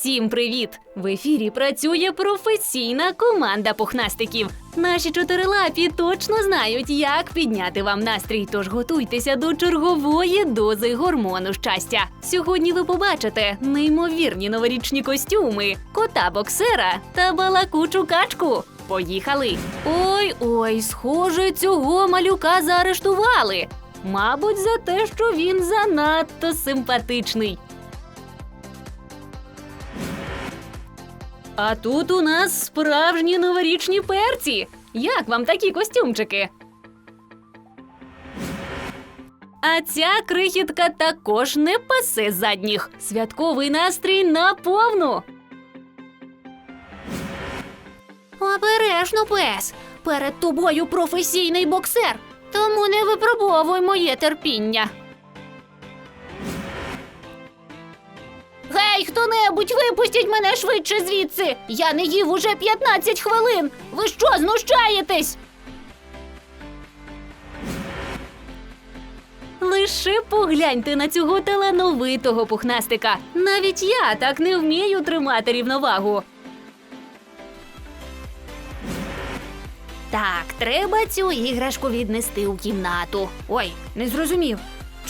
Усім привіт! В ефірі працює професійна команда пухнастиків. Наші чотирилапі точно знають, як підняти вам настрій. Тож готуйтеся до чергової дози гормону щастя. Сьогодні ви побачите неймовірні новорічні костюми, кота боксера та балакучу качку. Поїхали! Ой ой, схоже, цього малюка заарештували. Мабуть, за те, що він занадто симпатичний. А тут у нас справжні новорічні перці. Як вам такі костюмчики? А ця крихітка також не пасе задніх. Святковий настрій наповну. Обережно, пес. Перед тобою професійний боксер. Тому не випробовуй моє терпіння. Гей, хто-небудь, випустіть мене швидше звідси! Я не їв уже 15 хвилин! Ви що, знущаєтесь? Лише погляньте на цього талановитого пухнастика. Навіть я так не вмію тримати рівновагу. Так, треба цю іграшку віднести у кімнату. Ой, не зрозумів.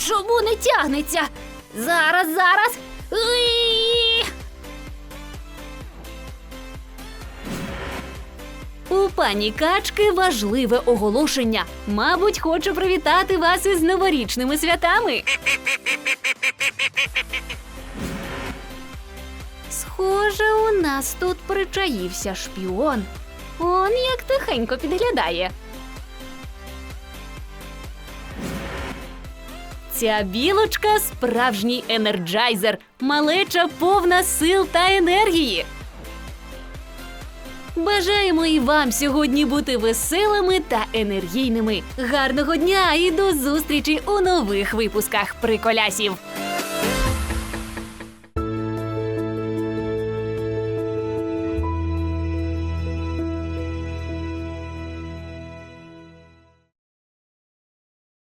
Чому не тягнеться? Зараз, зараз. Уї! У пані качки важливе оголошення. Мабуть, хочу привітати вас із новорічними святами. Схоже, у нас тут причаївся шпіон. Он як тихенько підглядає. Ця білочка справжній енерджайзер, малеча повна сил та енергії. Бажаємо і вам сьогодні бути веселими та енергійними. Гарного дня і до зустрічі у нових випусках приколясів.